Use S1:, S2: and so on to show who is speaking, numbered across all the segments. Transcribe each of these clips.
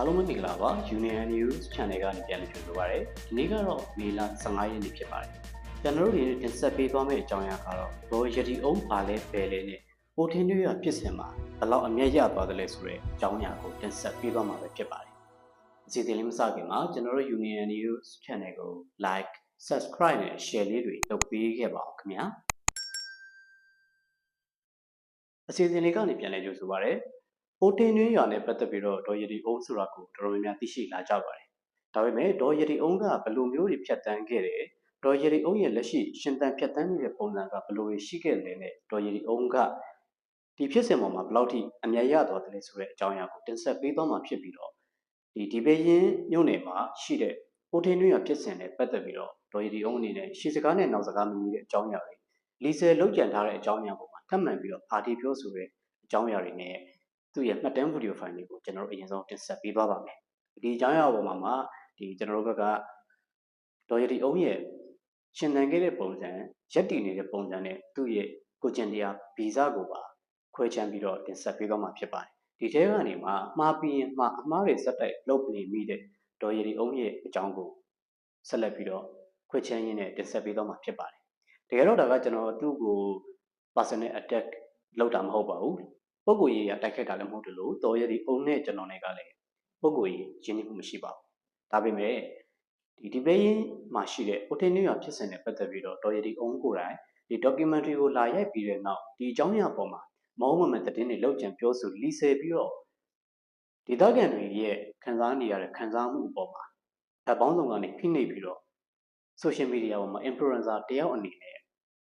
S1: အားလုံးပဲမင်္ဂလာပါ Union News Channel ကနေပြန်လည်ကြိုဆိုပါရစေဒီနေ့ကတော့မေလ15ရက်နေ့ဖြစ်ပါတယ်ကျွန်တော်တို့ဒီနေ့တင်ဆက်ပေးသွားမယ့်အကြောင်းအရာကတော့ဘောယတီအုံးပါလဲပဲလဲနဲ့ပိုထင်းတွေရဖြစ်စင်မှာဘယ်လောက်အမြတ်ရသွားတယ်လဲဆိုတဲ့အကြောင်းအရာကိုတင်ဆက်ပေးသွားမှာပဲဖြစ်ပါတယ်အစီအစဉ်လေးမစခင်မှာကျွန်တော်တို့ Union News Channel ကို like subscribe နဲ့ share လေးတွေလုပ်ပေးခဲ့ပါအောင်ခင်ဗျာအစီအစဉ်လေးကနေပြန်လည်ကြိုဆိုပါရစေ။ ပိုတင်တွင်းရွာနဲ့ပတ်သက်ပြီးတော့ဒေါ်ရည်ဒီအုံးဆိုတာကိုတော်တော်များများသိရှိလာကြပါတယ်။ဒါပေမဲ့ဒေါ်ရည်ဒီအုံးကဘယ်လိုမျိုးတွေဖြတ်တန်းခဲ့တယ်။ဒေါ်ရည်ဒီအုံးရဲ့လက်ရှိရှင်သန်ဖြတ်တန်းနေတဲ့ပုံစံကဘယ်လိုတွေရှိခဲ့လဲနဲ့ဒေါ်ရည်ဒီအုံးကဒီဖြစ်စဉ်ပေါ်မှာဘယ်လောက်ထိအမြတ်ရသွားတယ်လဲဆိုတဲ့အကြောင်းအရာကိုတင်ဆက်ပေးသွားမှာဖြစ်ပြီးတော့ဒီဒီဘေရင်မြို့နယ်မှာရှိတဲ့ပိုတင်တွင်းရွာဖြစ်စဉ်နဲ့ပတ်သက်ပြီးတော့ဒေါ်ရည်ဒီအုံးအနေနဲ့ရှေ့စကားနဲ့နောက်စကားမညီတဲ့အကြောင်းအရာတွေလီဆယ်လောက်ကျန်ထားတဲ့အကြောင်းအရာပေါ်မှာထပ်မံပြီးတော့ပါတီပြောဆိုတဲ့အကြောင်းအရာတွေနဲ့ သူ့ရဲ့မှတ်တမ်းဗီဒီယိုဖိုင်လေးကိုကျွန်တော်တို့အရင်ဆုံးတင်ဆက်ပေးသွားပါမယ်။ဒီအကြောင်းအရာပေါ်မှာမှဒီကျွန်တော်တို့ဘက်ကဒေါ်ရတီအုံးရဲ့ရှင်သန်ခဲ့တဲ့ပုံစံရက်တည်နေတဲ့ပုံစံနဲ့သူ့ရဲ့ကိုကျင်တရားဗီဇကိုပါခွဲခြမ်းပြီးတော့တင်ဆက်ပေးသွားမှာဖြစ်ပါတယ်။ဒီထဲကနေမှမှားပြီးရင်မှားအမှားတွေစက်တိုက်လုပ်နေမိတဲ့ဒေါ်ရတီအုံးရဲ့အကြောင်းကိုဆက်လက်ပြီးတော့ခွဲခြမ်းရင်းနဲ့တင်ဆက်ပေးသွားမှာဖြစ်ပါတယ်။တကယ်တော့ဒါကကျွန်တော်သူ့ကို personal attack လောက်တာမဟုတ်ပါဘူး ပုံကိုကြီးရတိုက်ခိုက်တာလည်းမဟုတ်တယ်လို့တော်ရည်အုံနဲ့ကျွန်တော်နဲ့ကလည်းပုံကိုကြီးရင်းနှီးမှုမရှိပါဘူးဒါပေမဲ့ဒီဒီဘေးရင်မှာရှိတဲ့ Open New York ဖြစ်စဉ်နဲ့ပတ်သက်ပြီးတော့တော်ရည်အုံကိုယ်တိုင်ဒီ documentary ကိုလာရိုက်ပြီးတဲ့နောက်ဒီအကြောင်းအရာပေါ်မှာမောင်းမမှန်သတင်းတွေလောက်ကျန်ပြောဆိုလီဆယ်ပြီးတော့ဒေသခံတွေရဲ့ခံစားနေရတဲ့ခံစားမှုအပေါ်မှာဓာတ်ပေါင်းစုံကနေဖိနှိပ်ပြီးတော့ social media ပေါ်မှာ influencer တယောက်အနေနဲ့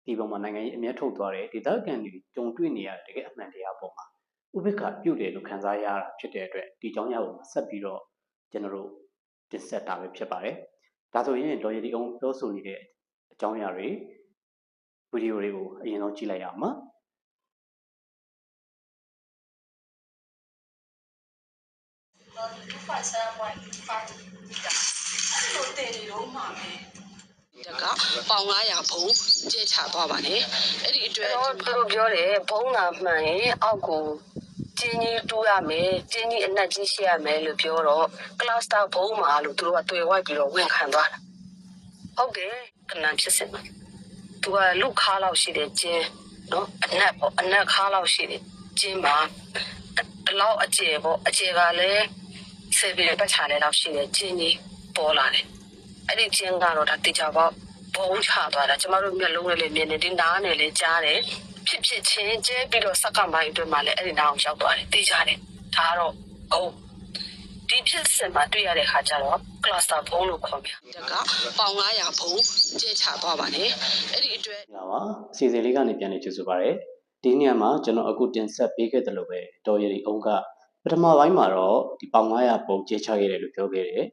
S1: ဒီပေါ်မှာနိုင်ငံရေးအမျက်ထုတ်သွားတဲ့ဒေသခံတွေကြုံတွေ့နေရတဲ့တကယ်အမှန်တရားပေါ်မှာ ဥပိ္ပခပြုတ်တယ်လို့ခံစားရတာဖြစ်တဲ့အတွက်ဒီကြောင်းရကိုဆက်ပြီးတော့ကျွန်တော်တို့တင်ဆက်တာပဲဖြစ်ပါတယ်။ဒါဆိုရင်ဒေါ်ရည်ဒီအောင်ပြောဆိုနေတဲ့အကြောင်းအရာတွေဗီဒီယိုတွေကိုအရင်ဆုံးကြည့်လိုက်ရအောင်ပါ။
S2: လိုတင်နေတော့မှာပဲ
S3: တကပေါင်900ဘုံကျဲချသွားပါတယ်အဲ့ဒီအတွက်
S4: တော့သူတို့ပြောတယ်ဘုံလာမှန်ရင်အောက်ကို ကျင်းကြီးတူးရမယ်ကျင်းကြီးအနက်ကြီးရှိရမယ်လို့ပြောတော့ကလစတာဘုံမှာလို့သူတို့ကတွေ့ဝိုက်ပြီးတော့ဝင်ခံသွားတာဟုတ်တယ်ကနန်ဖြစ်စင်မှာသူကလူခါလောက်ရှိတယ်ကျင်းနော်အနက်ပေါ့အနက်ခါလောက်ရှိတယ်ကျင်းမှာဒီလောက်အကျယ်ပေါ့အကျယ်ကလည်းဆေးပြီးပတ်ချလဲလောက်ရှိတယ်ကျင်းကြီးပေါ်လာတယ်အဲ့ဒီကျင်းကတော့ဒါတေချာပေါ့ဘုံချသွားတာကျမတို့မျက်လုံးနဲ့လည်းမြင်နေတယ်နားနဲ့လည်းကြားတယ် ဖြစ်ဖြစ်ချင်းကျဲပြီးတော့စက္ကန့်ပိုင်းအတွင်းမှာလည်းအဲ့ဒီနားအောင်ရောက်သွားတယ်တေချာတယ်ဒါကတော့ဟုတ်ဒီဖြစ်စင်မှာတွေ့ရတဲ့ခါကျတော့ cluster ဘုံလို့ခေါ်ပြ
S3: တကပေါင်900ဘုံကျဲချသွားပါတယ်အဲ့ဒီအတွက်
S1: မင်္ဂလာပါအစီအစဉ်လေးကနေပြန်လည်ကြိုဆိုပါရစေဒီနေရာမှာကျွန်တော်အခုတင်ဆက်ပေးခဲ့တယ်လို့ပဲတော်ရည်အုံးကပထမပိုင်းမှာတော့ဒီပေါင်900ပုံကျေချခဲ့တယ်လို့ပြောခဲ့တယ်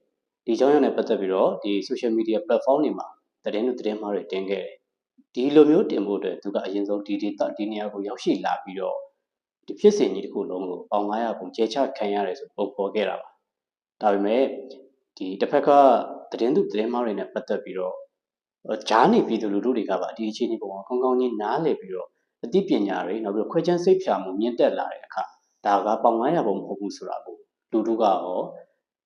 S1: ဒီကြောင့်ရနဲ့ပတ်သက်ပြီးတော့ဒီ social media platform တွေမှာသတင်းတွေသတင်းမှားတွေတင်ခဲ့တယ် ဒီလိုမျိုးတင်ဖို့အတွက်သူကအရင်ဆုံးဒီ data ဒီနေရာကိုရောက်ရှိလာပြီးတော့ဒီဖြစ်စဉ်ကြီးတစ်ခုလုံးကိုပေါင်900ပုံကျေချခံရတယ်ဆိုပုံပေါ်ခဲ့တာပါဒါပေမဲ့ဒီတစ်ဖက်ကသတင်းသူသတင်းမှားတွေနဲ့ပတ်သက်ပြီးတော့ဂျားနေပြည်သူလူထုတွေကပါဒီအခြေအနေပုံမှာကောင်းကောင်းကြီးနားလည်ပြီးတော့အသိပညာတွေနောက်ပြီးတော့ခွဲခြမ်းစိတ်ဖြာမှုမြင့်တက်လာတဲ့အခါဒါကပေါင်900ပုံမဟုတ်ဘူးဆိုတာကိုလူထုကရော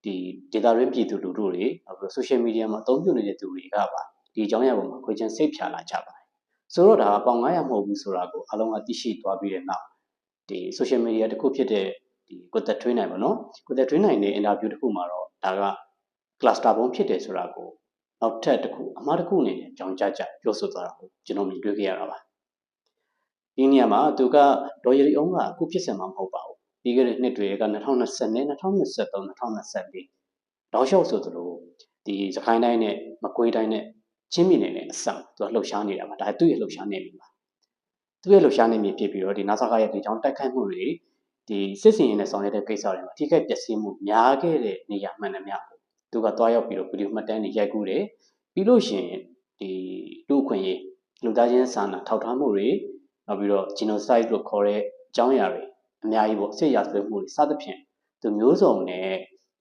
S1: ဒီ data ရင်းပြည်သူလူထုတွေနောက်ပြီးတော့ social media မှာအသုံးပြုနေတဲ့သူတွေကပါ ဒီအကြောင်းအရာပုံမှာခွဲခြမ်းစိတ်ဖြာလာကြပါတယ်ဆိုတော့ဒါကပေါင်900မဟုတ်ဘူးဆိုတာကိုအလုံးကသိရှိသွားပြီးတဲ့နောက်ဒီ social media တစ်ခုဖြစ်တဲ့ဒီကိုသက်ထွေးနိုင်ပါတော့ကိုသက်ထွေးနိုင်တဲ့ interview တစ်ခုမှာတော့ဒါက cluster ပုံဖြစ်တယ်ဆိုတာကိုနောက်ထပ်တစ်ခုအမှားတစ်ခုအနေနဲ့ကြောင်ကြကြပြောဆိုသွားတာကိုကျွန်တော်မြင်တွေ့ခဲ့ရတာပါဒီနေရာမှာသူကဒေါ်ရီအောင်ကအခုဖြစ်စင်မှာမဟုတ်ပါဘူးပြီးခဲ့တဲ့နှစ်တွေက2020နဲ့2023 2024တောက်လျှောက်ဆိုသလိုဒီစကိုင်းတိုင်းနဲ့မကွေးတိုင်းနဲ့ ချင်းပြည်နယ်နဲ့အစံသူကလှုပ်ရှားနေတာပါဒါသူ့ရဲ့လှုပ်ရှားနေပြီပါသူ့ရဲ့လှုပ်ရှားနေပြီဖြစ်ပြီးတော့ဒီနာဆာကရဲ့ဒီကြောင်တိုက်ခိုက်မှုတွေဒီစစ်စင်ရင်နဲ့ဆောင်ရွက်တဲ့ကိစ္စတွေမှာထိခိုက်ပျက်စီးမှုများခဲ့တဲ့နေရာမှန်သမျှကိုသူကတွားရောက်ပြီးတော့ဗီဒီယိုမှတ်တမ်းတွေရိုက်ကူးတယ်ပြီးလို့ရှိရင်ဒီလူအခွင့်ရေးလူသားချင်းစာနာထောက်ထားမှုတွေနောက်ပြီးတော့ genocide လို့ခေါ်တဲ့အကြောင်းအရာတွေအများကြီးပေါ့စစ်ရာဇဝတ်မှုတွေစသဖြင့်သူမျိုးစုံနဲ့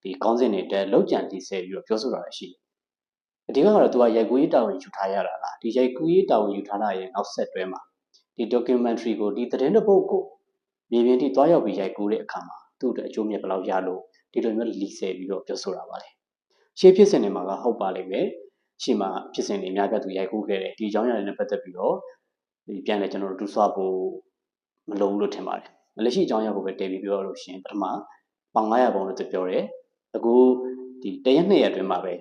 S1: ဒီခေါင်းစဉ်တွေတက်လောက်ကြံတည်ဆဲပြီးတော့ပြောဆိုတာရှိတယ်။ အဓိကကတော့သူကရိုက်ကူးရေးတာဝန်ယူထားရတာလားဒီရိုက်ကူးရေးတာဝန်ယူထားတာရဲ့နောက်ဆက်တွဲမှာဒီ documentary ကိုဒီသတင်းတစ်ပုဒ်ကိုမြေပြင်ထိသွားရောက်ပြီးရိုက်ကူးတဲ့အခါမှာသူ့အတွက်အကျိုးမြတ်ဘယ်လောက်ရလို့ဒီလိုမျိုးလီဆယ်ပြီးတော့ပြောဆိုတာပါလေရှေးဖြစ်စဉ်တွေမှာကဟုတ်ပါလိမ့်မယ်ရှေ့မှာဖြစ်စဉ်တွေအများပြသူရိုက်ကူးခဲ့တယ်ဒီအကြောင်းအရာတွေနဲ့ပတ်သက်ပြီးတော့ဒီပြန်လဲကျွန်တော်တို့တူဆွဖို့မလုံးလို့ထင်ပါတယ်လက်ရှိအကြောင်းအရာကိုပဲတည်ပြီးပြောလို့ရှိရင်ပထမပေါင်900ပုံလို့သူပြောတယ်အခုဒီတရက်နှစ်ရက်အတွင်းမှာပဲ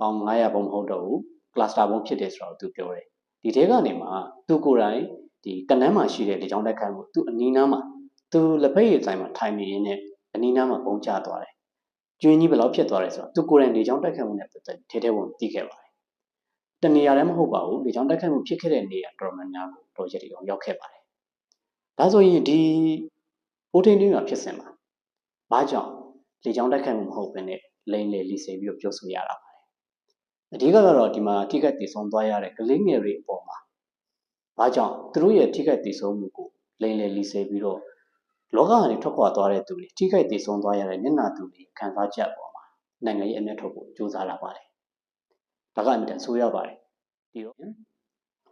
S1: ပေါင်900ပုံမဟုတ်တော့ဘူး cluster ပုံဖြစ်တယ်ဆိုတော့သူပြောတယ်ဒီထဲကနေမှသူကိုယ်တိုင်ဒီကနန်းမှာရှိတဲ့ဒီကြောင်းတက်ခိုင်းမှုသူအနီးနားမှာသူလက်ဖက်ရည်ဆိုင်မှာထိုင်နေရင်းနဲ့အနီးနားမှာပုံချသွားတယ်ကျွင်းကြီးဘယ်လောက်ဖြစ်သွားလဲဆိုတော့သူကိုယ်တိုင်ဒီကြောင်းတက်ခိုင်းမှုနဲ့ပတ်သက်ထဲထဲဝင်သိခဲ့ပါတယ်တနေရာလည်းမဟုတ်ပါဘူးဒီကြောင်းတက်ခိုင်းမှုဖြစ်ခဲ့တဲ့နေရာတော်တော်များများကိုတော့ရည်အောင်ရောက်ခဲ့ပါတယ်ဒါဆိုရင်ဒီပိုးထင်းတွင်းမှာဖြစ်စင်မှာဘာကြောင့်လေကြောင်းတက်ခိုက်မှုမဟုတ်ဘဲနဲ့လိမ့်လေလီစေပြီးတော့ပြောဆိုရတာပါ အဓိကတော့ဒီမှာထိခိုက်တည်ဆုံးသွားရတဲ့ကလေးငယ်တွေအပေါ်မှာဘာကြောင့်သူတို့ရဲ့ထိခိုက်တည်ဆုံးမှုကိုလိမ့်လည်လီဆဲပြီးတော့လောကကနေထွက်ခွာသွားတဲ့သူတွေထိခိုက်တည်ဆုံးသွားရတဲ့မျက်နှာသူတွေခံစားချက်ပေါ်မှာနိုင်ငံရေးအမျက်ထုတ်ဖို့ကြိုးစားလာပါတယ်။ဒါကအမြဲဆိုးရပါတယ်။ဒီတော့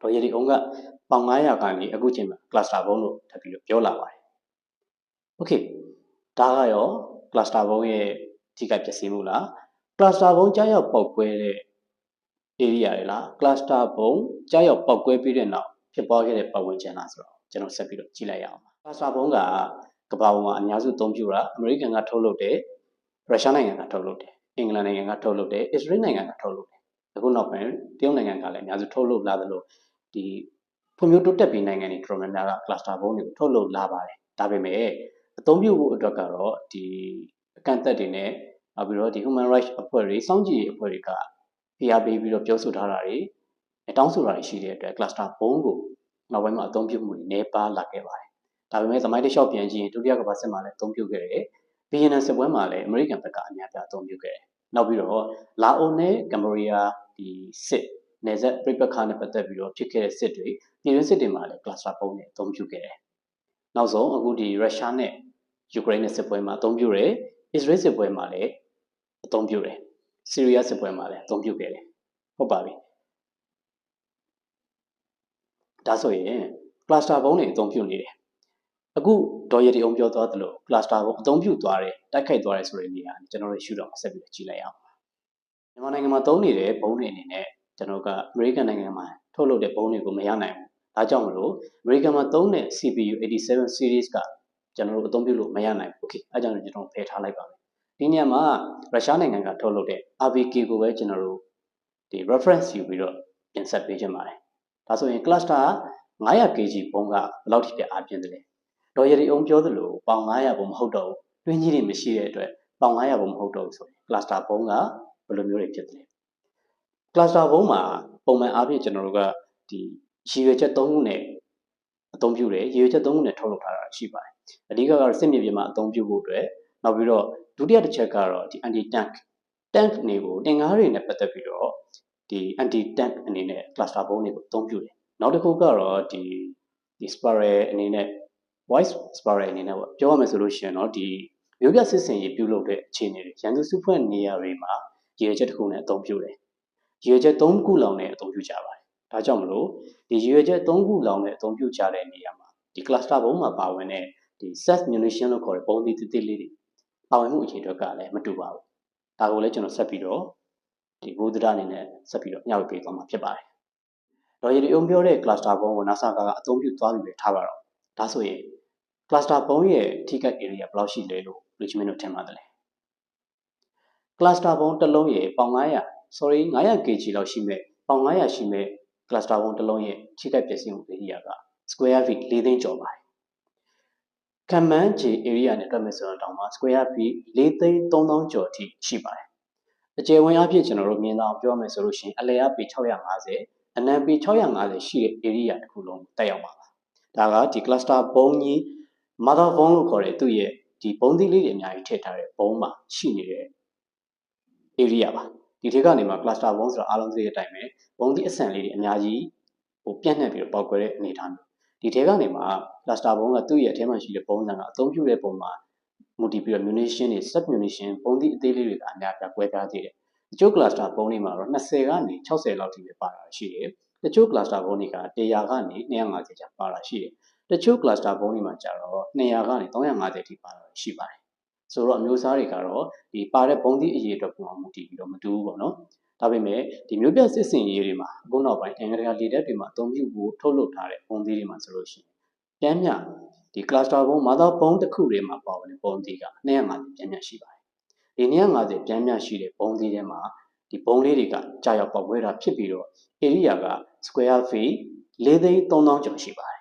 S1: ဒေါ်ရည်ဒီအောင်ကပေါင်900ကနေအခုချိန်မှာ cluster ဘုံလို့ထပ်ပြီးတော့ပြောလာပါတယ်။ Okay ဒါကရော cluster ဘုံရဲ့ထိခိုက်ပျက်စီးမှုလား cluster ဘုံကြားရောက်ပောက်ကွဲတဲ့ area တွေလား cluster ဘုံကြားရောက်ပောက်ကွဲပြီးတဲ့နောက်ဖြစ်ပေါ်ခဲ့တဲ့ပတ်ဝန်းကျင်လားဆိုတော့ကျွန်တော်ဆက်ပြီးတော့ကြည့်လိုက်ရအောင် cluster ဘုံကကမ္ဘာပေါ်မှာအများစုအသုံးပြုတာအမေရိကန်ကထုတ်လုပ်တယ်ရုရှားနိုင်ငံကထုတ်လုပ်တယ်အင်္ဂလန်နိုင်ငံကထုတ်လုပ်တယ်အစ္စရေးနိုင်ငံကထုတ်လုပ်တယ်အခုနောက်ပိုင်းတရုတ်နိုင်ငံကလည်းအများစုထုတ်လုပ်လာသလိုဒီဖွံ့ဖြိုးတိုးတက်ပြီးနိုင်ငံတွေတော်တော်များများက cluster ဘုံတွေကိုထုတ်လုပ်လာပါတယ်ဒါပေမဲ့အသုံးပြုဖို့အတွက်ကတော့ဒီအကန့်အသတ်တွေနဲ့နောက်ပြီးတော့ဒီ human rights အဖွဲ့တွေစောင့်ကြည့်ရေးအဖွဲ့တွေက ဖိအားပေးပြီးတော့ပြောဆိုထားတာတွေတောင်းဆိုတာတွေရှိတဲ့အတွက် cluster ဘုံကိုနောက်ပိုင်းမှာအသုံးပြုမှုတွေနည်းပါးလာခဲ့ပါတယ်။ဒါပေမဲ့သမိုင်းတစ်လျှောက်ပြန်ကြည့်ရင်ဒုတိယကမ္ဘာစစ်မှာလည်းအသုံးပြုခဲ့တယ်။ဗီယက်နမ်စစ်ပွဲမှာလည်းအမေရိကန်ဘက်ကအများပြအသုံးပြုခဲ့တယ်။နောက်ပြီးတော့လာအိုနဲ့ကမ္ဘောဒီးယားဒီစစ်နေဆက်ပြိပခါနဲ့ပတ်သက်ပြီးတော့ဖြစ်ခဲ့တဲ့စစ်တွေပြည်တွင်းစစ်တွေမှာလည်း cluster ဘုံတွေအသုံးပြုခဲ့တယ်။နောက်ဆုံးအခုဒီရုရှားနဲ့ယူကရိန်းနဲ့စစ်ပွဲမှာအသုံးပြုတယ်။အစ္စရေးစစ်ပွဲမှာလည်းအသုံးပြုတယ်။ ဆီးရီးယားစစ်ပွဲမှာလည်းအသုံးပြုခဲ့တယ်။ဟုတ်ပါပြီ။ဒါဆိုရင် cluster ဘုံတွေအသုံးပြုနေတယ်။အခုဒေါ်ရည်တီအောင်ပြောသွားသလို cluster ဘုံအသုံးပြုသွားတယ်တိုက်ခိုက်သွားတယ်ဆိုတဲ့နေရာကျွန်တော်တို့ရှုတော့ဆက်ပြီးကြည့်လိုက်အောင်။မြန်မာနိုင်ငံမှာသုံးနေတဲ့ဘုံတွေအနေနဲ့ကျွန်တော်ကအမေရိကန်နိုင်ငံမှာထုတ်လုပ်တဲ့ဘုံတွေကိုမရနိုင်ဘူး။ဒါကြောင့်မလို့အမေရိကန်မှာသုံးတဲ့ CPU 87 series ကကျွန်တော်တို့အသုံးပြုလို့မရနိုင်ဘူး။ Okay အဲကြောင့်ကျွန်တော်ဖယ်ထားလိုက်ပါမယ်။ ဒီနေရာမှာရုရှားနိုင်ငံကထုတ်လုပ်တဲ့ RBK ကိုပဲကျွန်တော်တို့ဒီ reference ယူပြီးတော့ပြင်ဆက်ပေးခြင်းပါတယ်။ဒါဆိုရင် cluster 900 kg ဘုံကဘယ်လောက်ထိပြအားပြင်းတယ်လဲ။ဒေါ်ရည်အောင်ပြောသလိုပေါင်900ဘုံမဟုတ်တော့ဘူး။တွင်းကြီးတွေမရှိတဲ့အတွက်ပေါင်900ဘုံမဟုတ်တော့ဘူးဆိုရင် cluster ဘုံကဘယ်လိုမျိုးတွေဖြစ်တယ်။ cluster ဘုံမှာပုံမှန်အားဖြင့်ကျွန်တော်တို့ကဒီရည်ရွယ်ချက်၃ခုနဲ့အသုံးပြုတယ်ရည်ရွယ်ချက်၃ခုနဲ့ထုတ်လုပ်ထားတာရှိပါတယ်အဓိကကတော့စစ်မြေပြင်မှာအသုံးပြုဖို့အတွက်နောက်ပြီးတော့ ဒုတိယတစ်ချက်ကတော့ဒီ anti tank tank တွေကိုတင်ကားတွေနဲ့ပတ်သက်ပြီးတော့ဒီ anti tank အနေနဲ့ cluster bomb တွေကိုအသုံးပြုတယ်နောက်တစ်ခုကတော့ဒီဒီ spiral အနေနဲ့ voice spiral အနေနဲ့ပေါ့ပြောရမယ်ဆိုလို့ရှိရင်တော့ဒီမျိုးပြစစ်စင်ရေးပြုလုပ်တဲ့အခြေအနေတွေရန်သူစုဖွဲ့နေရာတွေမှာရည်ရွယ်ချက်တစ်ခုနဲ့အသုံးပြုတယ်ရည်ရွယ်ချက်၃ခုလောက်နဲ့အသုံးပြုကြပါတယ်ဒါကြောင့်မလို့ဒီရည်ရွယ်ချက်၃ခုလောက်နဲ့အသုံးပြုကြတဲ့နေရာမှာဒီ cluster ဘုံမှာပါဝင်တဲ့ဒီ set munition လို့ခေါ်တဲ့ပုံသီးတိတိလေးတွေ ပါဝင်မှုအခြေအတွက်ကလည်းမတူပါဘူးဒါကိုလည်းကျွန်တော်ဆက်ပြီးတော့ဒီဘုဒ္ဓအနေနဲ့ဆက်ပြီးတော့ညှောက်ပေးသွားမှာဖြစ်ပါတယ်တော့ဒီအုံပြောတဲ့ cluster ဘုံကို NASA ကအသုံးပြုသွားပြီပဲထားပါတော့ဒါဆိုရင် cluster ဘုံရဲ့ထိခိုက် area ဘယ်လောက်ရှိလဲလို့ Richmond တို့ထင်ပါတယ် cluster ဘုံတစ်လုံးရဲ့ပေါင်900 sorry 900 kg လောက်ရှိမဲ့ပေါင်900ရှိမဲ့ cluster ဘုံတစ်လုံးရဲ့ထိခိုက်ပျက်စီးမှု area က square feet 4သိန်းကျော်ပါတယ်။ ခံမှန်းခြေ area နဲ့တွက်မယ်ဆိုတော့တောင်မှ square feet 4သိန်း3000ကျော်အထိရှိပါတယ်။အကျယ်ဝန်းအဖြစ်ကျွန်တော်တို့မြင်အောင်ပြောမယ်ဆိုလို့ရှိရင်အလယ်အပေ650အနံပေ650ရှိတဲ့ area တစ်ခုလုံးတက်ရောက်ပါပါ။ဒါကဒီ cluster ဘုံကြီး mother bone လို့ခေါ်တဲ့သူ့ရဲ့ဒီဘုံသီးလေးတွေအများကြီးထည့်ထားတဲ့ဘုံမှာရှိနေတဲ့ area ပါဒီထဲကနေမှ cluster ဘုံဆိုတာအားလုံးသိတဲ့အတိုင်းပဲဘုံသီးအဆန်လေးတွေအများကြီးဟိုပြန့်နှံ့ပြီးတော့ပေါက်ကွဲတဲ့အနေအထားမျိုး ဒီထဲကနေမှ cluster ဘုံကသူ့ရဲ့အထဲမှာရှိတဲ့ပုံစံကအသုံးပြုတဲ့ပုံမှာ multi ပြီးတော့ munition တွေ sub munition ပုံသီးအသေးလေးတွေကအများပြကွဲပြားသေးတယ်တချို့ cluster ဘုံတွေမှာတော့20ကနေ60လောက်ထိပဲပါတာရှိတယ်တချို့ cluster ဘုံတွေက100ကနေ250ကျပါတာရှိတယ်တချို့ cluster ဘုံတွေမှာကျတော့200ကနေ350ထိပါတာရှိပါတယ်ဆိုတော့အမျိုးအစားတွေကတော့ဒီပါတဲ့ပုံသီးအရေးအတွက်ပုံအောင်မူတည်ပြီးတော့မတူဘူးပေါ့နော် ဒါပေမဲ့ဒီမျိုးပြစစ်စင်ရေးတွေမှာအခုနောက်ပိုင်းအင်္ဂလိပ်လေတက်တွေမှာအသုံးပြုဖို့ထုတ်လုပ်ထားတဲ့ပုံသီးတွေမှာဆိုလို့ရှိရင်ပြန်မြဒီ cluster ဘုံမာသာပုံတစ်ခုတွေမှာပါဝင်တဲ့ပုံသီးက250ပြန်မြရှိပါတယ်ဒီ250ပြန်မြရှိတဲ့ပုံသီးတွေမှာဒီပုံလေးတွေကကြာရောက်ပေါက်ခွဲတာဖြစ်ပြီးတော့ area က square feet 4သိန်း3000ကျော်ရှိပါတယ်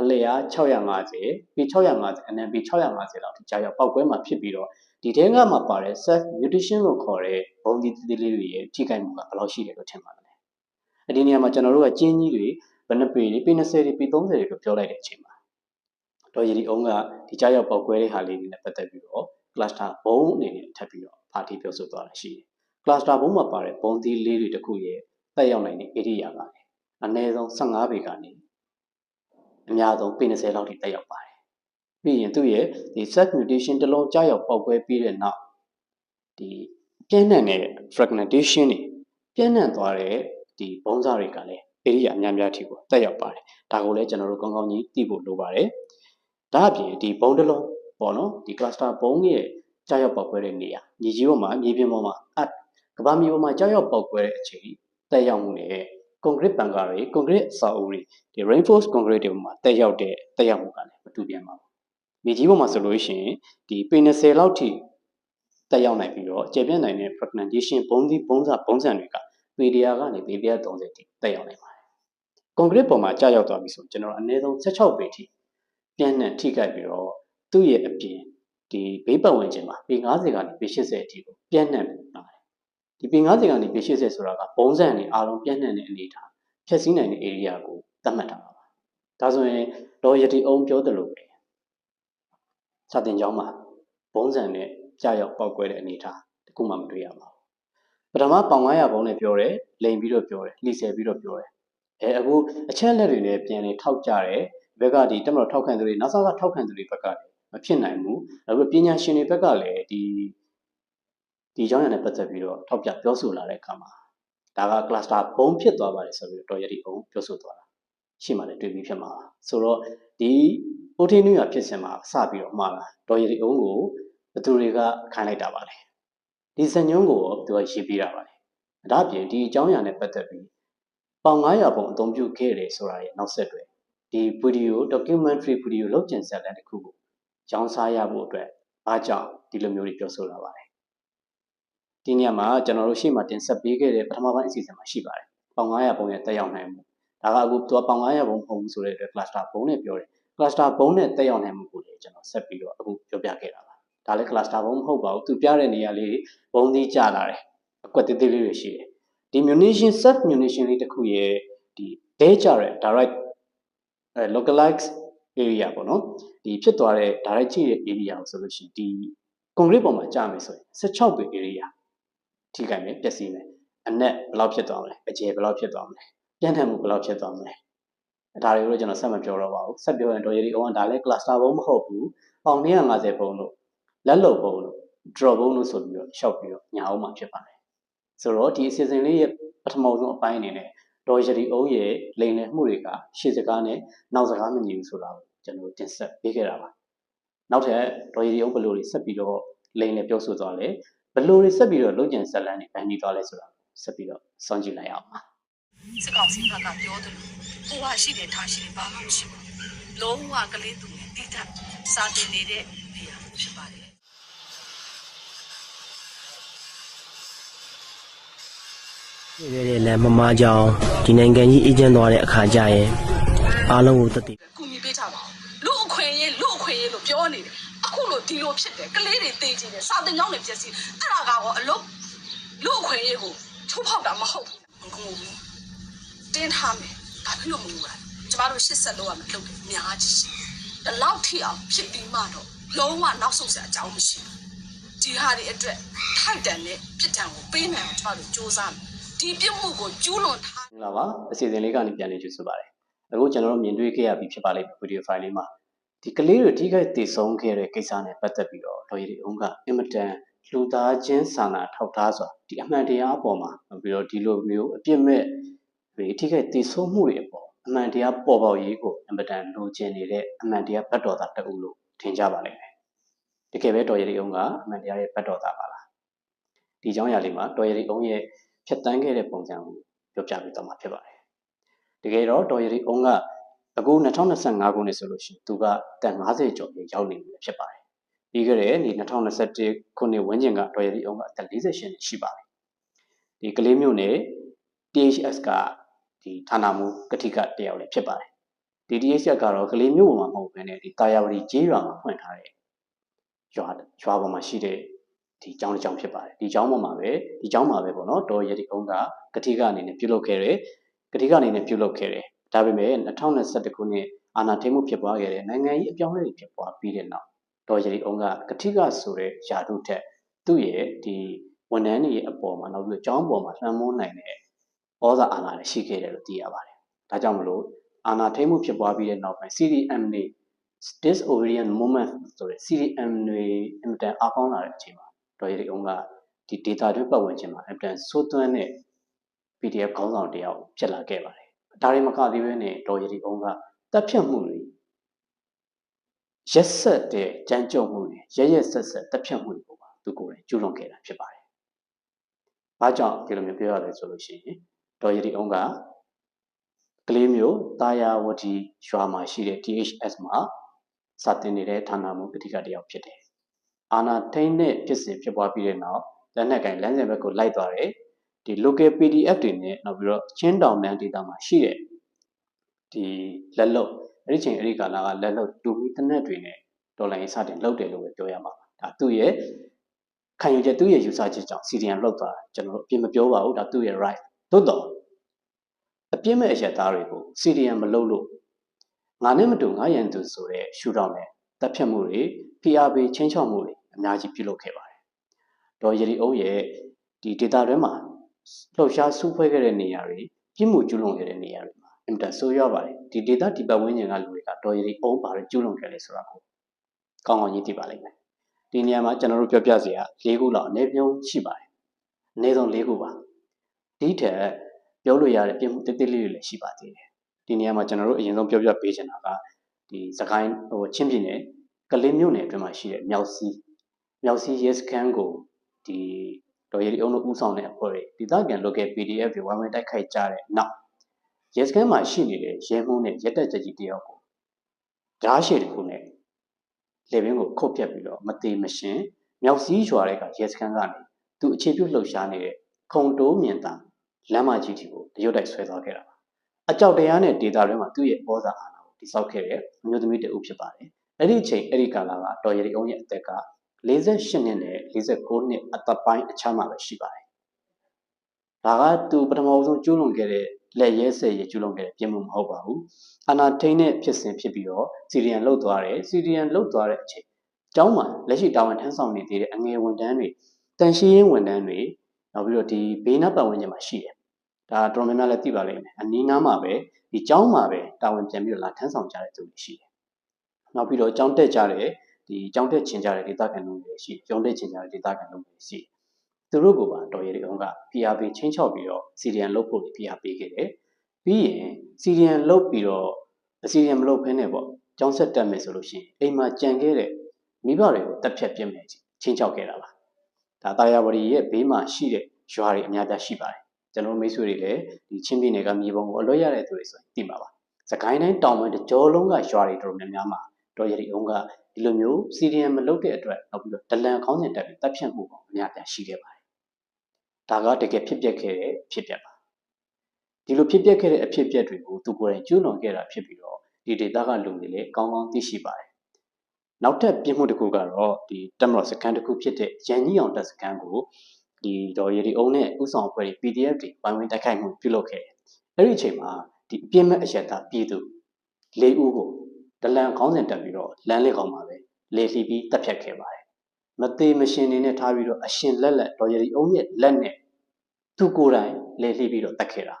S1: အလျာ650ပြီး650 NMB 650လောက်ထိကြာရောက်ပေါက်ခွဲမှာဖြစ်ပြီးတော့ဒီထဲကမှပါတဲ့ self mutation လို့ခေါ်တဲ့ဘုံဒီတိလေးတွေရဲ့ထိခိုက်မှုကဘယ်လောက်ရှိတယ်လို့ထင်ပါလဲအဒီနေရာမှာကျွန်တော်တို့ကကျင်းကြီးတွေဘယ်နှပေတွေပေ20တွေပေ30တွေလို့ပြောလိုက်တဲ့အချိန်မှာတော့ယဒီအောင်ကဒီကြားရောက်ပေါက်ကွဲတဲ့ဟာလေးတွေနဲ့ပတ်သက်ပြီးတော့ cluster ဘုံအနေနဲ့ထပ်ပြီးတော့ပါတီပြောဆိုသွားတာရှိတယ် cluster ဘုံမှာပါတဲ့ဘုံဒီလေးတွေတခုရဲ့တက်ရောက်နိုင်တဲ့ area ကလည်းအနည်းဆုံး15ပေကနေ အများဆုံးပေ20လောက်ထိတက်ရောက်ပါတယ်ပြီးရင်သူ့ရဲ့ဒီ set mutation တစ်လုံးကြားရောက်ပေါက်ကွဲပြီးတဲ့နောက်ဒီပြန့်နှံ့တဲ့ fragmentation တွေပြန့်နှံ့သွားတဲ့ဒီဘုံစားတွေကလည်း area အများများထိကိုတက်ရောက်ပါတယ်ဒါကိုလည်းကျွန်တော်တို့ကောင်းကောင်းကြီးသိဖို့လိုပါတယ်ဒါအပြင်ဒီဘုံတစ်လုံးပေါ့နော်ဒီ cluster ဘုံရဲ့ကြားရောက်ပေါက်ကွဲတဲ့နေရာမြေကြီးပေါ်မှာမြေပြင်ပေါ်မှာအကဘာမြေပေါ်မှာကြားရောက်ပေါက်ကွဲတဲ့အချိန်တက်ရောက်မှုနဲ့ concrete ပန်ကားတွေ concrete အဆောက်အဦတွေဒီ reinforced concrete တွေပေါ်မှာတက်ရောက်တဲ့တက်ရောက်မှုကလည်းမတူပြန်ပါဘူးမြေကြီးပေါ်မှာဆိုလို့ရှိရင်ဒီပေ20လောက်ထိတက်ရောက်နိုင်ပြီးတော့ကျေပြန့်နိုင်တဲ့ fragmentation ဘုံဒီဘုံစာဘုံစံတွေကပေဒီယာကနေပေပြ30ထိတက်ရောက်နိုင်ပါတယ်။ concrete ပေါ်မှာကြာရောက်သွားပြီဆိုကျွန်တော်အနည်းဆုံး16ပေထိပြန့်နှံ့ထိခိုက်ပြီးတော့သူ့ရဲ့အပြင်ဒီဘေးပတ်ဝန်းကျင်မှာပေ90ကနေပေ80အထိကိုပြန့်နှံ့ပါတယ်။ ဒီပေ90ကနေပေ80ဆိုတာကဘုံစံတွေအားလုံးပြန့်နှံ့တဲ့အနေအထားဖြည့်ဆည်းနိုင်တဲ့ area ကိုသတ်မှတ်ထားပါပါ။ဒါဆိုရင်ဒေါ်ရတီအောင်ပြောသလိုပဲစာတင်ကျောင်းမှာဘုံစံနဲ့ကြာရောက်ပောက်ကွဲတဲ့အနေအထားတခုမှမတွေ့ရပါဘူးပထမပေါင်900ဘုံနဲ့ပြောတယ်လိန်ပြီးတော့ပြောတယ်လှီဆယ်ပြီးတော့ပြောတယ်အဲအခုအချက်လက်တွေနဲ့ပြန်နေထောက်ကြတယ်ဘက်ကဒီတက်မတော်ထောက်ခံသူတွေနောက်ဆက်ကထောက်ခံသူတွေဘက်ကလည်းမဖြစ်နိုင်ဘူးအခုပညာရှင်တွေဘက်ကလည်းဒီ ဒီအကြောင်းအရာနဲ့ပတ်သက်ပြီးတော့ထောက်ပြပြောဆိုလာတဲ့အခါမှာဒါက cluster ဘုံဖြစ်သွားပါတယ်ဆိုပြီးတော့တော်ရည်ဘုံပြောဆိုသွားတာရှိမှလည်းတွေ့ပြီးဖြစ်မှာဆိုတော့ဒီ OT နုရဖြစ်စဉ်မှာစပြီးတော့မှားလာတော်ရည်အုံးကိုဘသူတွေကခိုင်းလိုက်တာပါလေဒီစညုံးကိုသူကရေးပြတာပါလေဒါ့အပြင်ဒီအကြောင်းအရာနဲ့ပတ်သက်ပြီးပေါင်900ပုံအသုံးပြုခဲ့တယ်ဆိုတာရဲ့နောက်ဆက်တွဲဒီဗီဒီယို documentary ဗီဒီယိုလုပ်ကျင်ဆက်တဲ့တစ်ခုကိုရောင်းစားရဖို့အတွက်အားကြောင့်ဒီလိုမျိုးတွေပြောဆိုလာပါတယ် ဒီညမှာကျွန်တော်တို့ရှေ့မှာတင်ဆက်ပေးခဲ့တဲ့ပထမပိုင်းအစီအစဉ်မှာရှိပါတယ်ပေါင်900ပုံရဲ့တက်ရောက်နိုင်မှုဒါကအခုသူကပေါင်900ပုံမဟုတ်ဘူးဆိုတဲ့အတွက် cluster ပုံနဲ့ပြောတယ် cluster ပုံနဲ့တက်ရောက်နိုင်မှုကိုလည်းကျွန်တော်ဆက်ပြီးတော့အခုပြောပြခဲ့တာပါဒါလည်း cluster ဘုံမဟုတ်ပါဘူးသူပြတဲ့နေရာလေးဘုံသီးကျလာတယ်အကွက်သေးသေးလေးတွေရှိတယ်ဒီ munition set munition လေးတစ်ခုရဲ့ဒီဒဲကြတဲ့ direct localized area ပေါ့နော်ဒီဖြစ်သွားတဲ့ direct ကြည့်တဲ့ area ကိုဆိုလို့ရှိရင်ဒီ concrete ပေါ်မှာကြာမယ်ဆိုရင်16ပေ area ထိခိုက်မယ်ပျက်စီးမယ်အနက်ဘယ်လောက်ဖြစ်သွားမလဲအကျယ်ဘယ်လောက်ဖြစ်သွားမလဲပြန့်ထန်မှုဘယ်လောက်ဖြစ်သွားမလဲဒါတွေကိုကျွန်တော်ဆက်မပြောတော့ပါဘူးဆက်ပြောရင်တော့ရေဒီအောင်ကဒါလည်း cluster ဘုံမဟုတ်ဘူးပေါင်250ဘုံလို့လက်လုံဘုံလို့ draw ဘုံလို့ဆိုပြီးတော့ရှောက်ပြီးတော့ညာအောင်မှဖြစ်ပါတယ်ဆိုတော့ဒီအစီအစဉ်လေးရဲ့ပထမဆုံးအပိုင်းအနေနဲ့ဒေါ်ရဒီအုံးရဲ့လိန်လည်မှုတွေကရှေ့စကားနဲ့နောက်စကားမညီဘူးဆိုတာကိုကျွန်တော်တင်ဆက်ပေးခဲ့တာပါနောက်ထပ်ဒေါ်ရဒီအုံးဘလို့တွေဆက်ပြီးတော့လိန်လည်ပြောဆိုသွားလဲ ဘလို့တွေဆက်ပြီးတော့လုံးကျန်ဆက်လန်းနေဗန်ဒီသွားလဲဆိုတာဆက်ပြီးတော့စောင့်ကြည့်လိုက်အောင်ပါ
S2: စစ်ကောင်စီဘက်ကပြောတယ်ဟိုဟာရှိတယ်ထားရှိတယ်ဘာမှမရှိဘူးလုံးဝကလေးသူတိထစာတင်နေတဲ့နေရာဖြစ်ပါတယ်
S5: ခဲ့တဲ့လမ်းမမကြောင်ဒီနိုင်ငံကြီးအေဂျင့်သွားတဲ့အခါကျရင်အားလုံးကိုတသိ
S2: ကုညီပေးကြပါဦးလူအခွင့်ရေးလူအခွင့်ရေးလို့ပြောနေတယ်အခုလို့ ဒီလိုဖြစ်တယ်ကလေးတွေတေးကြည့်တယ်စာတင်ကြောင်းတွေပြည့်စည်အဲ့ဒါကတော့အလုံးလူအခွင့်ရေးကိုချိုးဖောက်တာမဟုတ်ဘူးငုံဘူးတင်းထားမယ်ဘာဖြစ်လို့မငူလဲကျမတို့ရှစ်ဆက်လို့ရမယ်လုပ်တယ်အများကြီးရှိတယ်ဒီလောက်ထိအောင်ဖြစ်ပြီးမှတော့လုံးဝနောက်ဆုတ်စရာအကြောင်းမရှိဘူးဒီဟာတွေအတွက်ထိုက်တန်တဲ့ပြစ်ဒဏ်ကိုပေးနိုင်အောင်ကျမတို့စူးစမ်းမယ်ဒီပြစ်မှုကိုကျူးလွန်ထား
S1: မင်္ဂလာပါအစီအစဉ်လေးကနေပြန်နေကြဆိုပါတယ်အခုကျွန်တော်တို့မြင်တွေ့ခဲ့ရပြီဖြစ်ပါလိမ့်မယ်ဗီဒီယိုဖိုင်လေးမှာ ဒီကလေးတွေထိခိုက်တည်ဆုံးခဲ့တဲ့ကိစ္စနဲ့ပတ်သက်ပြီးတော့ဒေါ်ရီအုံးကအင်မတန်လူသားချင်းစာနာထောက်ထားစွာဒီအမှန်တရားအပေါ်မှာပြီးတော့ဒီလိုမျိုးအပြစ်မဲ့ဒီထိခိုက်တည်ဆုံးမှုတွေအပေါ်အမှန်တရားပေါ်ပေါက်ရေးကိုအင်မတန်လိုချင်နေတဲ့အမှန်တရားဘတ်တော်သားတအုပ်လို့ထင်ကြပါလိမ့်မယ်တကယ်ပဲတော်ရည်အောင်ကအမှန်တရားရဲ့ဘတ်တော်သားပါလားဒီအကြောင်းအရာလေးမှာတော်ရည်အောင်ရဲ့ဖြတ်တန်းခဲ့တဲ့ပုံစံကိုပြောပြပေးတော့မှာဖြစ်ပါတယ်တကယ်တော့တော်ရည်အောင်က အခု2025ခုနှစ်ဆိုလို့ရှိရင်သူကတန်50ကျော်ပြေရောက်နေပြီဖြစ်ပါတယ်ပြီးခဲ့တဲ့ဒီ2021ခုနှစ်ဝန်းကျင်ကတော်ရည်အောင်ကအသက်48နှစ်ရှိပါတယ်ဒီကလေးမျိုးနဲ့ THS ကဒီဌာနမှုကတိကတယောက်လည်းဖြစ်ပါတယ်ဒီ THS ကတော့ကလေးမျိုးပေါ်မှာမဟုတ်ဘဲနဲ့ဒီတာယာဝတီကျေးရွာမှာဖွင့်ထားတဲ့ရွာရွာပေါ်မှာရှိတဲ့ဒီကျောင်းတစ်ကျောင်းဖြစ်ပါတယ်ဒီကျောင်းပေါ်မှာပဲဒီကျောင်းမှာပဲပေါ့နော်တော်ရည်အောင်ကကတိကအနေနဲ့ပြုလုပ်ခဲ့တယ်ကတိကအနေနဲ့ပြုလုပ်ခဲ့တယ် ဒါပေမဲ့2021ခုနှစ်အာဏာထိန်းမှုဖြစ်ပွားခဲ့တဲ့နိုင်ငံရေးအပြောင်းအလဲတွေဖြစ်ပွားပြီးတဲ့နောက်တော်ရည်အောင်ကကတိကဆိုတဲ့ယာတုထက်သူ့ရဲ့ဒီဝန်ထမ်းတွေရဲ့အပေါ်မှာနောက်ပြီးကျောင်းပေါ်မှာလှမ်းမိုးနိုင်တဲ့ဩဇာအာဏာတွေရှိခဲ့တယ်လို့သိရပါတယ်ဒါကြောင့်မလို့အာဏာထိန်းမှုဖြစ်ပွားပြီးတဲ့နောက်ပိုင်း CDM တွေ disobedient movement ဆိုတဲ့ CDM တွေအင်တန်အားကောင်းလာတဲ့အချိန်မှာဒေါ်ရီအောင်ကဒီ data တွေပတ်ဝန်းကျင်မှာအင်တန်စိုးသွမ်းတဲ့ PDF ခေါင်းဆောင်တယောက်ဖြစ်လာခဲ့ပါတယ် ဒါတွေမကသေးဘဲနဲ့ဒေါ်ရီအောင်ကတပ်ဖြတ်မှုတွေရက်ဆက်တဲ့ကြမ်းကြုတ်မှုတွေရရက်ဆက်ဆက်တပ်ဖြတ်မှုတွေကိုပါသူကိုယ်တိုင်ကျူးလွန်ခဲ့တာဖြစ်ပါတယ်။ဘာကြောင့်ဒီလိုမျိုးပြောရလဲဆိုလို့ရှိရင်ဒေါ်ရီအောင်ကကလေးမျိုးတာယာဝတီရွာမှာရှိတဲ့ THS မှာစတင်နေတဲ့ဌာနမှုပဋိကတယောက်ဖြစ်တယ်။အာနာထိန်တဲ့ဖြစ်စဉ်ဖြစ်ပွားပြီးတဲ့နောက်လက်နက်ကင်လမ်းစဉ်ဘက်ကိုလိုက်သွားတယ်။ ဒီ local PDF တွေနဲ့နောက်ပြီးတော့ချင်းတောင်တန်းဒေသမှာရှိတဲ့ဒီလက်လုံအဲ့ဒီချိန်အဲ့ဒီကာလကလက်လုံတူမီတနက်တွေနဲ့ဒေါ်လာရေးစတင်လောက်တယ်လို့ပဲပြောရမှာပါ။ဒါသူ့ရဲ့ခံယူချက်သူ့ရဲ့ယူဆချက်ကြောင့် CDN လောက်သွားတာကျွန်တော်တို့အပြစ်မပြောပါဘူးဒါသူ့ရဲ့ right သို့တော့အပြစ်မဲ့အရက်သားတွေကို CDM မလုပ်လို့ငါနဲ့မတူငါရန်သူဆိုတဲ့ရှူထောင့်နဲ့တပ်ဖြတ်မှုတွေ PRB ချင်းချောက်မှုတွေအများကြီးပြုလုပ်ခဲ့ပါတယ်။ဒေါ်ရည်အုံးရဲ့ဒီ data တွေမှာ လှုပ်ရှားစုဖွဲ့ခဲ့တဲ့နေရာတွေပြစ်မှုကျူးလွန်ခဲ့တဲ့နေရာတွေမှာအင်တာဆိုးရပါတယ်။ဒီ data ဒီပတ်ဝန်းကျင်ကလူတွေကဒေါ်ရည်အုံးပါတယ်ကျူးလွန်ခဲ့လေဆိုတာကိုကောင်းကောင်းကြီးသိပါလိမ့်မယ်။ဒီနေရာမှာကျွန်တော်တို့ပြောပြစရာ၄ခုလောက်အနေပြုံးရှိပါတယ်။အနည်းဆုံး၄ခုပါ။ဒီထက်ပြောလို့ရတဲ့ပြမှုတိတိလေးတွေလည်းရှိပါသေးတယ်ဒီနေရာမှာကျွန်တော်တို့အရင်ဆုံးပြောပြပေးချင်တာကဒီစကိုင်းဟိုချင်းပြည်နယ်ကလေးမြို့နယ်အတွင်းမှာရှိတဲ့မြောက်စီးမြောက်စီးရဲစခန်းကိုဒီ တော်ရီအုံတို့ဥဆောင်တဲ့အဖွဲ့တွေဒီသားကန် local PDF တွေဝိုင်းဝန်းတိုက်ခိုက်ကြတဲ့နောက်ရဲစခန်းမှာရှိနေတဲ့ရဲမှုနဲ့ရက်တက်ကြကြီးတယောက်ကိုဓားရှည်တစ်ခုနဲ့လေဘင်းကိုခုတ်ပြက်ပြီးတော့မသေးမရှင်မြောက်စီးရွာတွေကရဲစခန်းကနေသူအခြေပြုလှုပ်ရှားနေတဲ့ခုံတိုးမြင်တာလမ်းမကြီးတီကိုတရုတ်တိုက်ဆွဲသွားခဲ့တာပါအကြောက်တရားနဲ့ဒေတာတွေမှာသူ့ရဲ့ပေါ်စာအာဏာကိုတိစောက်ခဲ့တဲ့အမျိုးသမီးတဦးဖြစ်ပါတယ်အဲ့ဒီအချိန်အဲ့ဒီကာလကတော်ရည်အောင်ရဲ့အသက်က 48နှစ်နဲ့49နှစ်အသက်ပိုင်းအခြားမှာပဲရှိပါတယ်ဒါကသူပထမဆုံးကျူးလွန်ခဲ့တဲ့လက်ရဲဆယ်ရကျူးလွန်ခဲ့တဲ့ပြစ်မှုမဟုတ်ပါဘူးအာနာထိန်တဲ့ဖြစ်စဉ်ဖြစ်ပြီးတော့စီရီယန်လှုပ်သွားတယ်စီရီယန်လှုပ်သွားတဲ့အချိန်ကျောင်းမှာလက်ရှိတာဝန်ထမ်းဆောင်နေသေးတဲ့အငယ်ဝန်ထမ်းတွေတန်ရှင်းရေးဝန်ထမ်းတွေနောက်ပြီးတော့ဒီဘေးနားပတ်ဝန်းကျင်မှာရှိတယ်ဒါတော်တော်များများလည်းသိပါလိမ့်မယ်အနီးနားမှာပဲဒီကျောင်းမှာပဲတာဝန်ပြန်ပြီးတော့လာထမ်းဆောင်ကြတဲ့သူတွေရှိတယ်နောက်ပြီးတော့ကျောင်းတက်ကြတဲ့ ဒီကျောင်းတက်ချင်ကြတဲ့ဒေသခံလူတွေရှိကျောင်းတက်ချင်ကြတဲ့ဒေသခံလူတွေရှိသူတို့ကပါတော်ရည်အောင်က PRP ချင်းချောက်ပြီးတော့ CDN လုတ်ဖို့ PRP ခဲ့တယ်ပြီးရင် CDN လုတ်ပြီးတော့ CDN မလုတ်ဖ ೇನೆ ပေါ့ကျောင်းဆက်တက်မယ်ဆိုလို့ရှိရင်အိမ်မှာကြံခဲ့တဲ့မိဘတွေကိုတက်ဖြတ်ပြစ်မယ်ချင်းချောက်ခဲ့တာပါဒါတာယာဝရီရဲ့ဘေးမှာရှိတဲ့ရွာတွေအများကြီးရှိပါတယ်ကျွန်တော်မိတ်ဆွေတွေလည်းဒီချင်းပြည်နယ်ကမြေပုံကိုအလွတ်ရတဲ့သူတွေဆိုရင်သိမှာပါစကိုင်းတိုင်းတောင်ပိုင်းတကြောလုံးကရွာတွေတော်တော်များများမှာ တော်ရည်အောင်ကဒီလိုမျိုးစီရီယံမလုပ်တဲ့အတွက်နောက်ပြီးတော့ဒလန်ခေါင်းစဉ်တက်ပြီးတပ်ဖြတ်မှုပေါ့အများပြန်ရှိခဲ့ပါတယ်ဒါကတကယ်ဖြစ်ပျက်ခဲ့တဲ့ဖြစ်ပျက်ပါဒီလိုဖြစ်ပျက်ခဲ့တဲ့အဖြစ်အပျက်တွေကိုသူကိုယ်တိုင်ကျူးလွန်ခဲ့တာဖြစ်ပြီးတော့ဒီဒေတာကလူတွေလည်းကောင်းကောင်းသိရှိပါတယ်နောက်ထပ်ပြစ်မှုတစ်ခုကတော့ဒီတက်မတော်စကန်တစ်ခုဖြစ်တဲ့ရန်ကြီးအောင်တပ်စကန်ကိုဒီဒေါ်ရီရီအုံးနဲ့ဥဆောင်အဖွဲ့တွေ PDF တွေပိုင်းဝင်တိုက်ခိုက်မှုပြုလုပ်ခဲ့တယ်။အဲ့ဒီအချိန်မှာဒီအပြစ်မဲ့အရက်သားပြည်သူ၄ဦးကို ဒလန်ခေါင်းစဉ်တက်ပြီးတော့လမ်းလေးကောင်မှာပဲလေလှီပြီးတပ်ဖြတ်ခဲ့ပါတယ်။မသေးမရှင်နေနဲ့ထားပြီးတော့အရှင်လက်လက်ဒေါ်ရီရီအုံးရဲ့လက်နဲ့သူကိုယ်တိုင်လေလှီပြီးတော့တက်ခဲ့တာ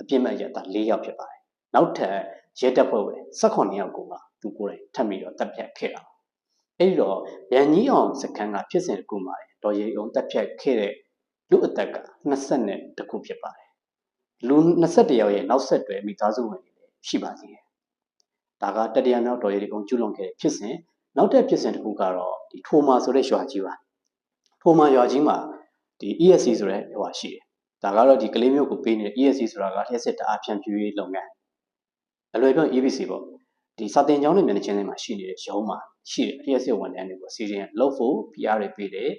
S1: အပြစ်မဲ့အရက်သား၄ယောက်ဖြစ်ပါတယ်။နောက်ထပ်ရဲတပ်ဖွဲ့ဝင်18ယောက်ကိုပါသူကိုယ်တိုင်ထပ်ပြီးတော့တပ်ဖြတ်ခဲ့တာ။အဲ့ဒီတော့ရန်ကြီးအောင်စခန်းကဖြစ်စဉ်တစ်ခုမှာဒေါ်ရီအောင်တပ်ဖြတ်ခဲ့တဲ့လူအသက်က20နဲ့တခုဖြစ်ပါတယ်လူ21ယောက်ရဲ့နောက်ဆက်တွဲမိသားစုဝင်တွေလည်းရှိပါသေးတယ် ဒါကတတရားမြောက်တော်ရည်ကုံကျွလွန်ခဲ့တဲ့ဖြစ်စဉ်နောက်ထပ်ဖြစ်စဉ်တစ်ခုကတော့ဒီထိုမာဆိုတဲ့ရွာကြီးပါထိုမာရွာကြီးမှာဒီ ESC ဆိုတဲ့ဟိုဟာရှိတယ်ဒါကတော့ဒီကလေးမျိုးကိုပေးနေတဲ့ ESC ဆိုတာကလျှက်စစ်တအားဖြန့်ဖြူးရေးလုပ်ငန်းအလွယ်ပြော EBC ပေါ့ဒီစာတင်ကျောင်းနဲ့မျက်နှာချင်းတွေမှာရှိနေတဲ့ရုံးမှာရှိတဲ့လျှက်စစ်ဝန်ထမ်းတွေကိုစီစဉ်လုပ်ဖို့ PR တွေပေးတယ်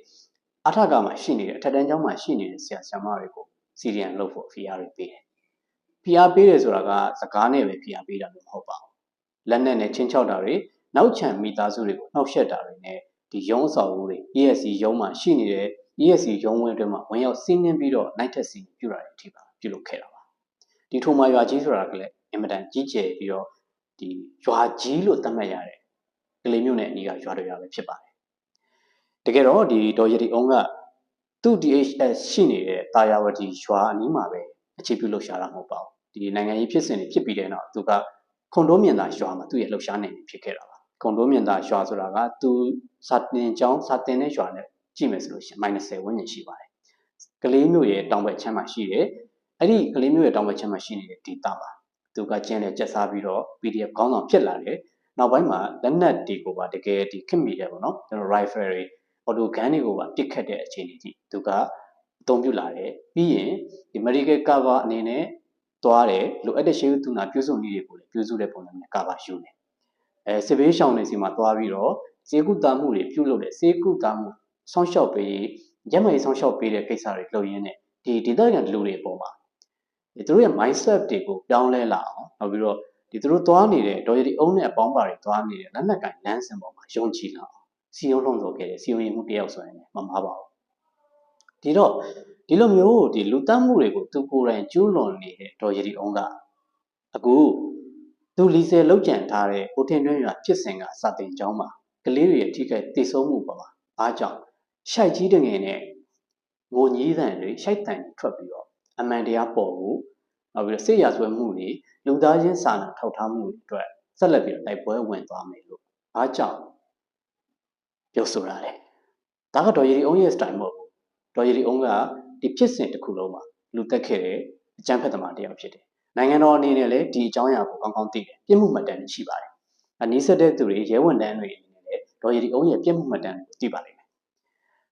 S1: အထက်ကမှာရှိနေတဲ့အထက်တန်းကျောင်းမှာရှိနေတဲ့ဆရာဆရာမတွေကိုစီရင်လုပ်ဖို့ PR တွေပေးတယ် PR ပေးတယ်ဆိုတာကစကားနဲ့ပဲ PR ပေးတာမျိုးမဟုတ်ပါဘူး လက်နဲ့နဲ့ချင်းချောက်တာတွေနောက်ချန်မိသားစုတွေကိုနှောက်ယှက်တာတွေနဲ့ဒီရုံးအဆောက်အဦတွေ ESC ရုံးမှာရှိနေတဲ့ ESC ရုံးဝင်းအတွင်းမှာဝင်ရောက်စီးနင်းပြီးတော့ night test စီပြုတာတွေအထိပါပြုလုပ်ခဲ့တာပါဒီထိုမာရွာကြီးဆိုတာကလည်းအင်မတန်ကြီးကျယ်ပြီးတော့ဒီရွာကြီးလို့သတ်မှတ်ရတဲ့ကလေးမျိုးနဲ့အနီးကရွာတွေရွာပဲဖြစ်ပါတယ်တကယ်တော့ဒီဒေါ်ရတီအုံးကသူ့ DHS ရှိနေတဲ့တာယာဝတီရွာအနီးမှာပဲအခြေပြုလှုပ်ရှားတာမဟုတ်ပါဘူးဒီနိုင်ငံရေးဖြစ်စဉ်တွေဖြစ်ပြီးတဲ့နောက်သူက ခွန်တိုးမြင့်သာရွာမှာသူ့ရဲ့လှုပ်ရှားနေဖြစ်ခဲ့တာပါခွန်တိုးမြင့်သာရွာဆိုတာကသူစာတင်ကျောင်းစာတင်တဲ့ရွာနဲ့ကြည့်မယ်ဆိုလို့ရှိရင် -30 ဝန်းကျင်ရှိပါတယ်ကလေးမျိုးရဲ့တောင်ဘက်ချမ်းမှာရှိတယ်အဲ့ဒီကလေးမျိုးရဲ့တောင်ဘက်ချမ်းမှာရှိနေတဲ့ဒေတာပါသူကကျင်းနဲ့ကျက်စားပြီးတော့ PDF ခေါင်းဆောင်ဖြစ်လာတယ်နောက်ပိုင်းမှာလက်နက်တွေကိုပါတကယ်ဒီခင်မိတယ်ပေါ့နော်ကျွန်တော် rifle တွေ auto gun တွေကိုပါပစ်ခတ်တဲ့အခြေအနေကြီးသူကအသုံးပြုလာတယ်ပြီးရင်ဒီ medical cover အနေနဲ့ သွားတယ်လိုအပ်တဲ့ရှေးဥသူနာပြုစုနည်းတွေကိုလည်းပြုစုတဲ့ပုံစံနဲ့ cover ယူတယ်အဲစစ်ဘေးရှောင်နေစီမှာသွားပြီးတော့ဈေးကုသမှုတွေပြုလုပ်တယ်ဈေးကုသမှုဆောင်းလျှောက်ပေးရက်မရီဆောင်းလျှောက်ပေးတဲ့ကိစ္စတွေလုပ်ရင်းနဲ့ဒီဒေသခံလူတွေအပေါ်မှာဒီသူတို့ရဲ့ mindset တွေကိုပြောင်းလဲလာအောင်နောက်ပြီးတော့ဒီသူတို့သွားနေတဲ့ဒေါ်ရည်အုံးနဲ့အပေါင်းပါတွေသွားနေတဲ့လက်နက်ကင်လမ်းစဉ်ပေါ်မှာယုံကြည်လာအောင်စီယုံလုံးဆိုခဲ့တယ်စီယုံရင်မှုတယောက်ဆိုရင်မမှားပါဘူး ဒီတော့ဒီလိုမျိုးဒီလူတတ်မှုတွေကိုသူကိုယ်တိုင်ကျူးလွန်နေတဲ့ဒေါ်ရည်အုံးကအခုသူလီဆယ်လောက်ကြံထားတဲ့ကိုထင်တွင်းရွာဖြစ်စဉ်ကစတင်ကြောင်းမှာကလေးတွေရဲ့ထိခိုက်တည်ဆုံးမှုပေါ်မှာအားကြောင့်ရှိုက်ကြီးတငယ်နဲ့ငိုကြီးတန်တွေရှိုက်တန်ထွက်ပြီးတော့အမှန်တရားပေါ်ဖို့နောက်ပြီးတော့စိတ်ရဆွဲမှုတွေလူသားချင်းစာနာထောက်ထားမှုတွေအတွက်ဆက်လက်ပြီးတော့တိုက်ပွဲဝင်သွားမယ်လို့အားကြောင့်ပြောဆိုရတယ်ဒါကဒေါ်ရီအုံးရဲ့ style မဟုတ်ဘူး ဒေါ်ရီအုံးကဒီဖြစ်စဉ်တစ်ခုလုံးမှာလူတက်ခဲ့တဲ့အကြမ်းဖက်သမားတယောက်ဖြစ်တယ်နိုင်ငံတော်အနေနဲ့လည်းဒီအကြောင်းအရာကိုကောင်းကောင်းသိတယ်ပြစ်မှုမှတ်တမ်းရှိပါတယ်အနည်းဆက်တဲ့သူတွေရဲဝန်တန်းတွေအနေနဲ့လည်းဒေါ်ရီအုံးရဲ့ပြစ်မှုမှတ်တမ်းကိုသိပါလိမ့်မယ်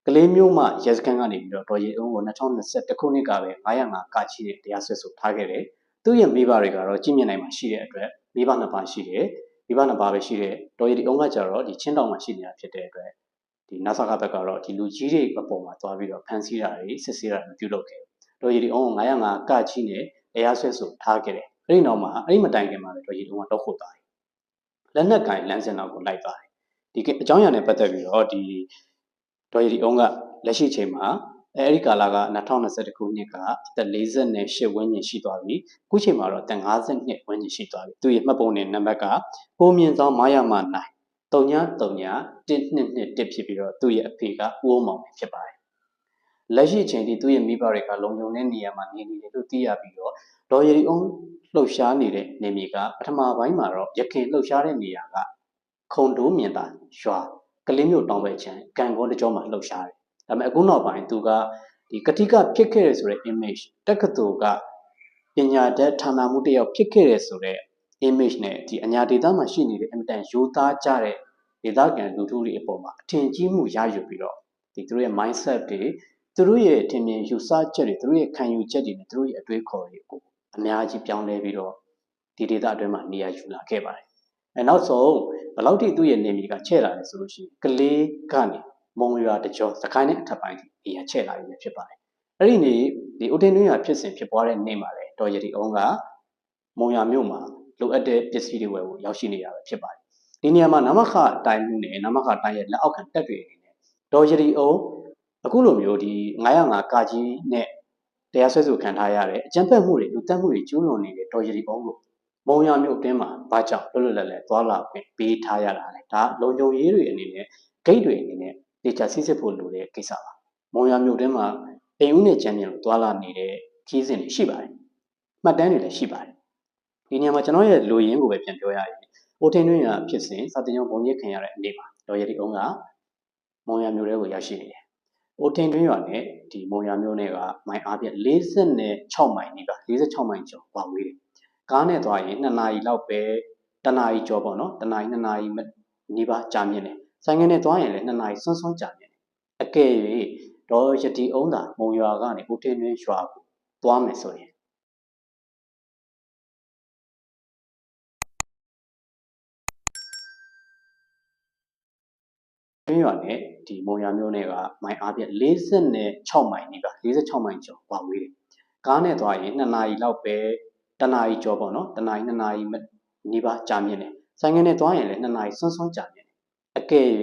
S1: ကလေးမျိုးမှရဲစခန်းကနေပြီးတော့ဒေါ်ရီအုံးကို2021ခုနှစ်ကပဲ905ကချီတဲ့တရားစွဲဆိုထားခဲ့တယ်သူ့ရဲ့မိဘတွေကတော့ကြည်မြင်နိုင်မှာရှိတဲ့အတွက်မိဘနှစ်ပါးရှိတယ်မိဘနှစ်ပါးပဲရှိတဲ့ဒေါ်ရီအုံးကကြတော့ဒီချင်းတောင်မှာရှိနေတာဖြစ်တဲ့အတွက် ဒီနာဆာကဘက်ကတော့ဒီလူကြီးတွေအပေါ်မှာသွားပြီးတော့ဖန်ဆီးတာတွေစစ်ဆေးတာတွေပြုလုပ်ခဲ့တယ်ဒေါ်ရီအုံးကို905ကချီနဲ့တရားစွဲဆိုထားခဲ့တယ်အဲ့ဒီနောက်မှာအဲ့ဒီမတိုင်ခင်မှာပဲဒေါ်ရီတုံးကတော့ခုတ်သွားတယ်လက်နက်ကင်လမ်းစဉ်တော့ကိုလိုက်သွားတယ်ဒီအကြောင်းအရာနဲ့ပတ်သက်ပြီးတော့ဒီဒေါ်ရီအုံးကလက်ရှိချိန်မှာအဲ့ဒီကာလက2021ခုနှစ်ကအသက်48ဝန်းကျင်ရှိသွားပြီခုချိန်မှာတော့အသက်52ဝန်းကျင်ရှိသွားပြီသူရဲ့မှတ်ပုံတင်နံပါတ်ကပုံမြင့်ဆောင်မာယာမနိုင် တုံညာတုံညာ122တစ်ဖြစ်ပြီးတော့သူ့ရဲ့အဖေကဦးအောင်မောင်ဖြစ်ပါတယ်လက်ရှိအချိန်ထိသူ့ရဲ့မိဘတွေကလုံခြုံတဲ့နေရာမှာနေနေတယ်လို့သိရပြီးတော့ဒေါ်ရီအုံးလှုပ်ရှားနေတဲ့နေမြေကပထမပိုင်းမှာတော့ရခင်လှုပ်ရှားတဲ့နေရာကခုံတိုးမြင်တာရွာကလေးမျိုးတောင်ပဲချမ်းကံကောတကြောမှာလှုပ်ရှားတယ်။ဒါပေမဲ့အခုနောက်ပိုင်းသူကဒီကတိကဖြစ်ခဲ့ရဆိုတဲ့ image တက္ကသိုလ်ကပညာတတ်ဌာနမှုတယောက်ဖြစ်ခဲ့ရဆိုတဲ့ image နဲ့ဒီအညာဒေသမှာရှိနေတဲ့အင်မတန်ရိုးသားကြတဲ့ဒေသခံလူထုတွေအပေါ်မှာအထင်ကြီးမှုရယူပြီးတော့ဒီသူတို့ရဲ့ mindset တွေသူတို့ရဲ့ထင်မြင်ယူဆချက်တွေသူတို့ရဲ့ခံယူချက်တွေနဲ့သူတို့ရဲ့အတွေးခေါ်တွေကိုအများကြီးပြောင်းလဲပြီးတော့ဒီဒေသအတွင်းမှာနေရာယူလာခဲ့ပါတယ်။အဲနောက်ဆုံးဘယ်လောက်ထိသူ့ရဲ့နေမြေကချဲ့လာလဲဆိုလို့ရှိရင်ကလေးကနေမုံရွာတကြောစကိုင်းနဲ့အထက်ပိုင်းထိနေရာချဲ့လာပြီဖြစ်ပါတယ်။အဲ့ဒီနေ့ဒီအိုတင်တွင်းရဖြစ်စဉ်ဖြစ်ပွားတဲ့နေ့မှာလေတော်ရည်အုံးကမုံရွာမြို့မှာ လိုအပ်တဲ့ပစ္စည်းတွေဝယ်ဖို့ရောက်ရှိနေရပဲဖြစ်ပါတယ်။ဒီနေရာမှာနမခတိုင်းမှုနဲ့နမခတိုင်းရဲ့လက်အောက်ခံတပ်တွေအနေနဲ့တော်ရည်အုံးအခုလိုမျိုးဒီ905ကကြီးနဲ့တရားစွဲဆိုခံထားရတဲ့အကြမ်းဖက်မှုတွေလူတက်မှုတွေကျူးလွန်နေတဲ့တော်ရည်ပုံကိုမုံရမြို့အတွင်းမှာဘာကြောင့်လွတ်လွတ်လပ်လပ်သွားလာခွင့်ပေးထားရတာလဲဒါလုံခြုံရေးတွေအနေနဲ့ဂိတ်တွေအနေနဲ့တေချာစစ်စစ်ဖို့လိုတဲ့ကိစ္စပါမုံရမြို့အတွင်းမှာအိမ်ဦးနဲ့ကြမ်းမြင်လို့သွားလာနေတဲ့ခီးစဉ်တွေရှိပါတယ်မှတ်တမ်းတွေလည်းရှိပါတယ် ဒီနေရာမှာကျွန်တော်ရဲ့လူရင်းကိုပဲပြန်ပြောရရင်အိုထင်းတွင်းရဖြစ်စဉ်စာတင်ကြောင်းဘုံရိပ်ခံရတဲ့အနေပါတော်ရည်အောင်ကမုံရမြို့ထဲကိုရောက်ရှိနေတယ်အိုထင်တွင်းရွာနဲ့ဒီမုံရမျိုးနဲ့ကမိုင်အားဖြင့်46မိုင်နီးပါ46မိုင်ကျော်ပါဝေးတယ်။ကားနဲ့သွားရင်2နာရီလောက်ပဲတနာရီကျော်ပေါ့နော်တနာရီ2နာရီနီးပါးကြာမြင့်တယ်ဆိုင်ငယ်နဲ့သွားရင်လည်း2နာရီစွန်းစွန်းကြာမြင့်တယ်အကယ်၍ဒေါ်ရတီအုံးသာမုံရွာကနေဦးထင်းတွင်းရွာကိုသွားမယ်ဆိုရင် ရင်းရွာနဲ့ဒီမုံရမျိုးနဲ့ကမိုင်အားဖြင့်46မိုင်နီးပါ46မိုင်ကျော်ဝါဝေးတယ်။ကားနဲ့သွားရင်2နာရီလောက်ပဲတနာရီကျော်ပေါ့နော်တနာရီ2နာရီနီးပါးကြာမြင့်တယ်။ဆိုင်ငယ်နဲ့သွားရင်လည်း2နာရီစွန်းစွန်းကြာမြင့်တယ်။အကယ်၍